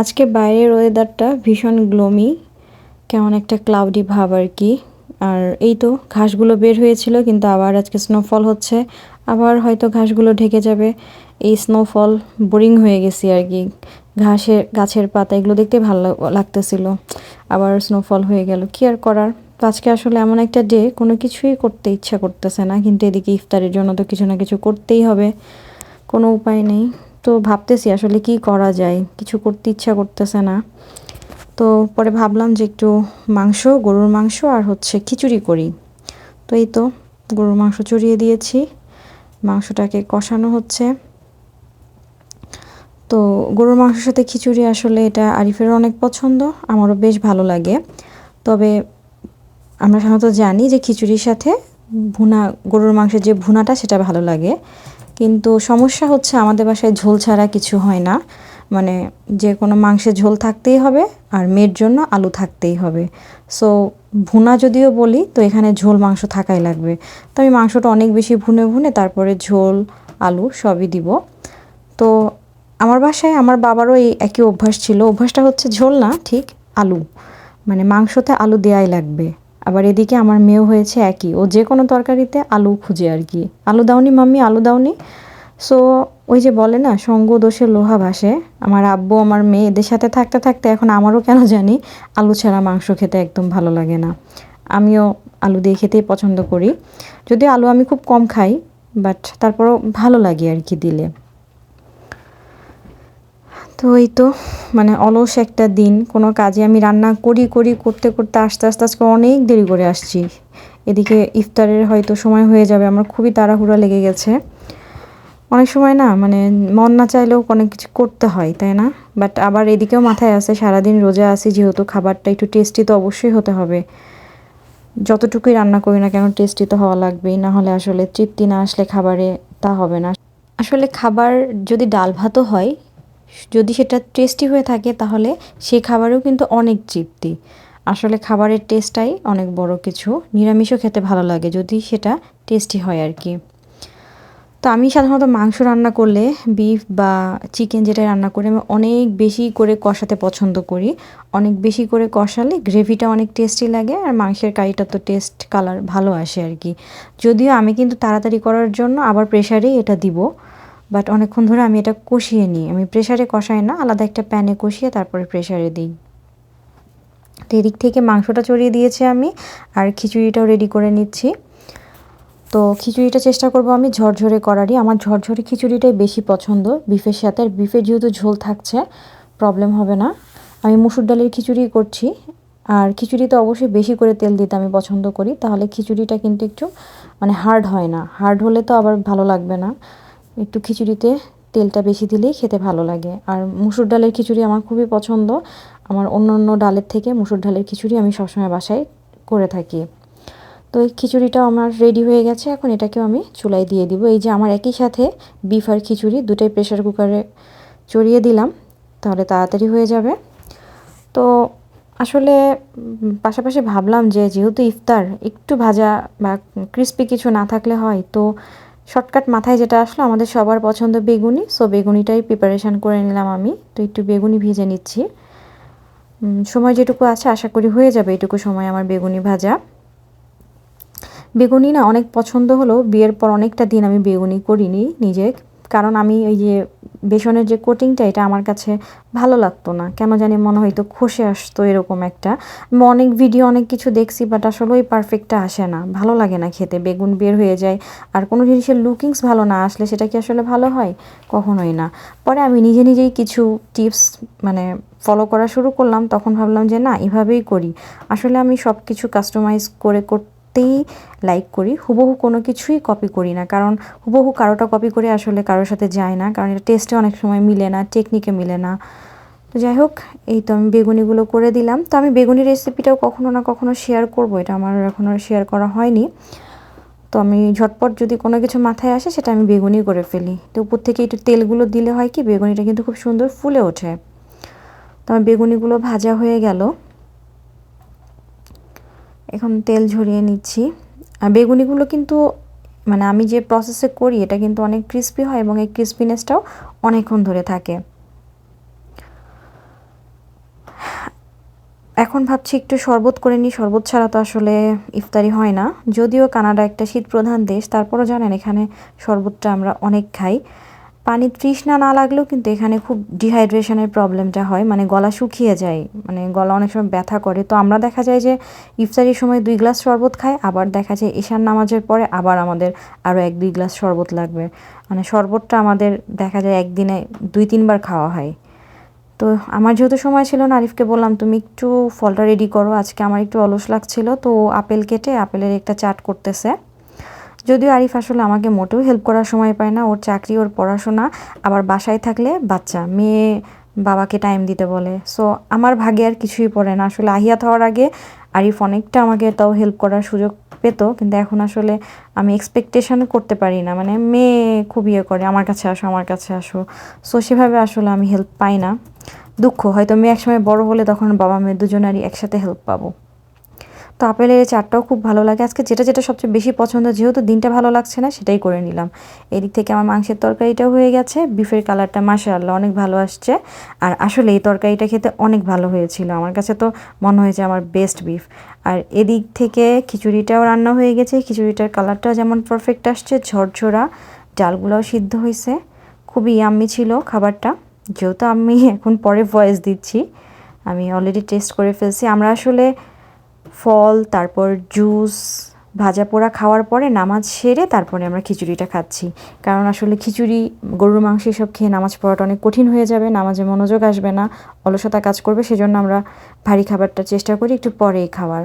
আজকে বাইরের ওয়েদারটা ভীষণ গ্লোমি কেমন একটা ক্লাউডি ভাব আর কি। আর এই তো ঘাসগুলো বের হয়েছিল, কিন্তু আবার আজকে স্নোফল হচ্ছে, আবার হয়তো ঘাসগুলো ঢেকে যাবে। এই স্নোফল বোরিং হয়ে গেছি আর কি। ঘাসের, গাছের পাতা, এগুলো দেখতে ভালো লাগতেছিল, আবার স্নোফল হয়ে গেল, কি আর করার? তো আজকে আসলে এমন একটা ডে কোনো কিছুই করতে ইচ্ছা করতেছে না, কিন্তু এদিকে ইফতারের জন্য তো কিছু না কিছু করতেই হবে, কোনো উপায় নেই। তো ভাবতেছি আসলে কি করা যায়। কিছু করতে ইচ্ছা করতেছে না। তো পরে ভাবলাম যে একটু মাংস, গরুর মাংস আর হচ্ছে খিচুড়ি করি। তো এই তো গরুর মাংস চড়িয়ে দিয়েছি। মাংসটাকে কষানো হচ্ছে। তো গরুর মাংসের সাথে খিচুড়ি আসলে এটা আরিফেরও অনেক পছন্দ, আমারও বেশ ভালো লাগে। তবে আমরা সাধারণত জানি যে খিচুড়ির সাথে ভুনা, গরুর মাংসের যে ভুনাটা সেটা ভালো লাগে। কিন্তু সমস্যা হচ্ছে আমাদের বাসায় ঝোল ছাড়া কিছু হয় না। মানে যে কোনো মাংসের ঝোল থাকতেই হবে আর মেয়ের জন্য আলু থাকতেই হবে। সো ভুনা যদিও বলি, তো এখানে ঝোল মাংস থাকাই লাগবে। তো আমি মাংসটা অনেক বেশি ভুনে ভুনে তারপরে ঝোল, আলু সবই দিব। তো আমার বাসায় আমার বাবারও এই একই অভ্যাস ছিল। অভ্যাসটা হচ্ছে ঝোল না, ঠিক? আলু। মানে মাংসতে আলু দেয়াই লাগবে। আবার এদিকে আমার মেয়েও হয়েছে একই। ও যে কোনো তরকারিতে আলু খুঁজে আর কি। আলু দাওনি মাম্মি, আলু দাওনি। সো ওই যে বলে না, সঙ্গ দোষে লোহা ভাসে। আমার আব্বু, আমার মেয়ে এদের সাথে থাকতে থাকতে এখন আমারও কেন জানি আলু ছাড়া মাংস খেতে একদম ভালো লাগে না। আমিও আলু দিয়ে খেতেই পছন্দ করি। যদিও আলু আমি খুব কম খাই বাট তারপরও ভালো লাগে আর কি দিলে। তো এই তো। মানে অলস একটা দিন, কোনো কাজে আমি রান্না করি করি, করতে করতে আস্তে আস্তে, আজকে অনেক দেরি করে আসছি। এদিকে ইফতারের হয়তো সময় হয়ে যাবে, আমার খুবই তাড়াহুড়া লেগে গেছে। অনেক সময় না মানে মন না চাইলেও অনেক কিছু করতে হয়, তাই না? বাট আবার এদিকেও মাথায় আছে, সারাদিন রোজা আসি যেহেতু খাবারটা একটু টেস্টি তো অবশ্যই হতে হবে। যতটুকুই রান্না করি না কেন টেস্টি তো হওয়া লাগবেই, না হলে আসলে তৃপ্তি না আসলে খাবারে তা হবে না। আসলে খাবার যদি ডাল ভাতও হয় যদি সেটা টেস্টি হয়ে থাকে তাহলে সেই খাবারেও কিন্তু অনেক তৃপ্তি। আসলে খাবারের টেস্টটাই অনেক বড় কিছু। নিরামিষও খেতে ভালো লাগে যদি সেটা টেস্টি হয় আর কি। তো আমি সাধারণত মাংস রান্না করলে বিফ বা চিকেন যেটা রান্না করি, আমি অনেক বেশি করে কষাতে পছন্দ করি। অনেক বেশি করে কষালে গ্রেভিটা অনেক টেস্টি লাগে আর মাংসের কারিটা তো টেস্ট কালার ভালো আসে আর কি। যদিও আমি কিন্তু তাড়াতাড়ি করার জন্য আবার প্রেশারেই এটা দিব। বাট অনেকক্ষণ ধরে আমি এটা কষিয়ে নিই। আমি প্রেশারে কষাই না, আলাদা একটা প্যানে কষিয়ে তারপরে প্রেশারে দিই। তো এদিক থেকে মাংসটা চড়িয়ে দিয়েছি আমি, আর খিচুড়িটাও রেডি করে নিচ্ছি। তো খিচুড়িটা চেষ্টা করব আমি ঝরঝরে করারই। আমার ঝরঝরে খিচুড়িটাই বেশি পছন্দ বিফের সাথে। আর বিফের যেহেতু ঝোল থাকছে প্রবলেম হবে না। আমি মুসুর ডালের খিচুড়ি করছি। আর খিচুড়িতে অবশ্যই বেশি করে তেল দিতে আমি পছন্দ করি। তাহলে খিচুড়িটা কিন্তু একটু মানে হার্ড হয় না। হার্ড হলে তো আবার ভালো লাগবে না। একটু খিচুড়িতে তেলটা বেশি দিলেই খেতে ভালো লাগে। আর মুসুর ডালের খিচুড়ি আমার খুবই পছন্দ। আমার অন্য অন্য ডালের থেকে মুসুর ডালের খিচুড়ি আমি সবসময় বাসায় করে থাকি। তো এই খিচুড়িটাও আমার রেডি হয়ে গেছে, এখন এটাকেও আমি চুলায় দিয়ে দিব। এই যে আমার একই সাথে বিফ আর খিচুড়ি, দুটাই প্রেশার কুকারে চড়িয়ে দিলাম, তাহলে তাড়াতাড়ি হয়ে যাবে। তো আসলে পাশাপাশি ভাবলাম যে যেহেতু ইফতার একটু ভাজা বা ক্রিস্পি কিছু না থাকলে হয়, তো শর্টকাট মাথায় যেটা আসলো, আমাদের সবার পছন্দ বেগুনি। সো বেগুনিটাই প্রিপারেশান করে নিলাম আমি। তো একটু বেগুনি ভেজে নিচ্ছি। সময় যেটুকু আছে, আশা করি হয়ে যাবে এটুকু সময় আমার বেগুনি ভাজা। বেগুনি না, অনেক পছন্দ হলো বিয়ের পর অনেকটা দিন আমি বেগুনি করিনি নিজে কারণ আমি ওই যে বেসনের যে কোটিংটা এটা আমার কাছে ভালো লাগতো না। কেন জানি মনে হয়তো খসে আসতো এরকম একটা। অনেক ভিডিও অনেক কিছু দেখছি বাট আসলে ওই পারফেক্টটা আসে না। ভালো লাগে না খেতে, বেগুন বের হয়ে যায়। আর কোনো জিনিসের লুকিংস ভালো না আসলে সেটা কি আসলে ভালো হয়? কখনোই না। পরে আমি নিজে নিজেই কিছু টিপস মানে ফলো করা শুরু করলাম। তখন ভাবলাম যে না, এভাবেই করি। আসলে আমি সব কিছু কাস্টমাইজ করে করতে করতেই লাইক করি। হুবহু কোনো কিছুই কপি করি না। কারণ হুবহু কারোটা কপি করে আসলে কারোর সাথে যায় না। কারণ এটা টেস্টে অনেক সময় মিলে না টেকনিকে মিলে না। তো যাই হোক, এই তো আমি বেগুনিগুলো করে দিলাম। তো আমি বেগুনি রেসিপিটাও কখনো না কখনো শেয়ার করব। এটা আমার এখনও শেয়ার করা হয়নি। তো আমি ঝটপট যদি কোনো কিছু মাথায় আসে, সেটা আমি বেগুনি করে ফেলি। তো উপর থেকে একটু তেলগুলো দিলে হয় কি, বেগুনিটা কিন্তু খুব সুন্দর ফুলে ওঠে। তো আমার বেগুনিগুলো ভাজা হয়ে গেল। এখন তেল ঝরিয়ে নিচ্ছি। আর বেগুনিগুলো কিন্তু মানে আমি যে প্রসেসে করি, এটা কিন্তু অনেক ক্রিস্পি হয় এবং এই ক্রিস্পিনেসটাও অনেকক্ষণ ধরে থাকে। এখন ভাবছি একটু শরবত করে নিই। শরবত ছাড়া তো আসলে ইফতারি হয় না। যদিও কানাডা একটা শীত প্রধান দেশ, তারপরও জানেন এখানে শরবতটা আমরা অনেক খাই। পানি তৃষ্ণা না লাগলেও কিন্তু এখানে খুব ডিহাইড্রেশনের প্রবলেমটা হয়। মানে গলা শুকিয়ে যায় মানে গলা অনেক সময় ব্যথা করে। তো আমরা দেখা যায় যে ইফতারির সময় দুই গ্লাস শরবত খাই, আবার দেখা যায় ঈশান নামাজের পরে আবার আমাদের আরও এক দুই গ্লাস শরবত লাগবে। মানে শরবতটা আমাদের দেখা যায় একদিনে দুই তিনবার খাওয়া হয়। তো আমার যেহেতু সময় ছিল না, আরিফকে বললাম, তুমি একটু ফলটা রেডি করো। আজকে আমার একটু অলস লাগছিল। তো আপেল কেটে, আপেলের একটা চাট করতেছে। যদিও আরিফ আসলে আমাকে মোটেও হেল্প করার সময় পায় না। ওর চাকরি, ওর পড়াশোনা, আবার বাসায় থাকলে বাচ্চা, মেয়ে, বাবাকে টাইম দিতে বলে। সো আমার ভাগে আর কিছুই পড়ে না। আসলে আহিয়াত হওয়ার আগে আরিফ অনেকটা আমাকে তাও হেল্প করার সুযোগ পেত, কিন্তু এখন আসলে আমি এক্সপেকটেশন করতে পারি না। মানে মেয়ে খুব ইয়ে করে, আমার কাছে আসো, আমার কাছে আসো। সো সেভাবে আসলে আমি হেল্প পাই না। দুঃখ, হয়তো মেয়ে একসময় বড় হলে তখন বাবা মেয়ে দুজনারই একসাথে হেল্প পাবো। তো আপেলের এই চাটটাও খুব ভালো লাগে। আজকে যেটা যেটা সবচেয়ে বেশি পছন্দ, যেহেতু দিনটা ভালো লাগছে না, সেটাই করে নিলাম। এদিক থেকে আমার মাংসের তরকারিটাও হয়ে গেছে। বিফের কালারটা মাশাআল্লাহ অনেক ভালো আসছে। আর আসলে এই তরকারিটা খেতে অনেক ভালো হয়েছিল। আমার কাছে তো মনে হয়েছে আমার বেস্ট বিফ আর এদিক থেকে খিচুড়িটাও রান্না হয়ে গেছে। খিচুড়িটার কালারটাও যেমন পারফেক্ট আসছে, ঝরঝরা, ডালগুলোও সিদ্ধ হয়েছে খুবই ইয়াম্মি ছিল খাবারটা। যেহেতু আমি এখন পরে ভয়েস দিচ্ছি, আমি অলরেডি টেস্ট করে ফেলছি। আমরা আসলে ফল, তারপর জুস ভাজা পোড়া খাওয়ার পরে নামাজ সেরে তারপরে আমরা খিচুড়িটা খাচ্ছি। কারণ আসলে খিচুড়ি, গরুর মাংস এসব খেয়ে নামাজ পড়াটা অনেক কঠিন হয়ে যাবে, নামাজে মনোযোগ আসবে না, অলসতা কাজ করবে, সেজন্য আমরা ভারী খাবারটা চেষ্টা করি একটু পরেই খাওয়ার।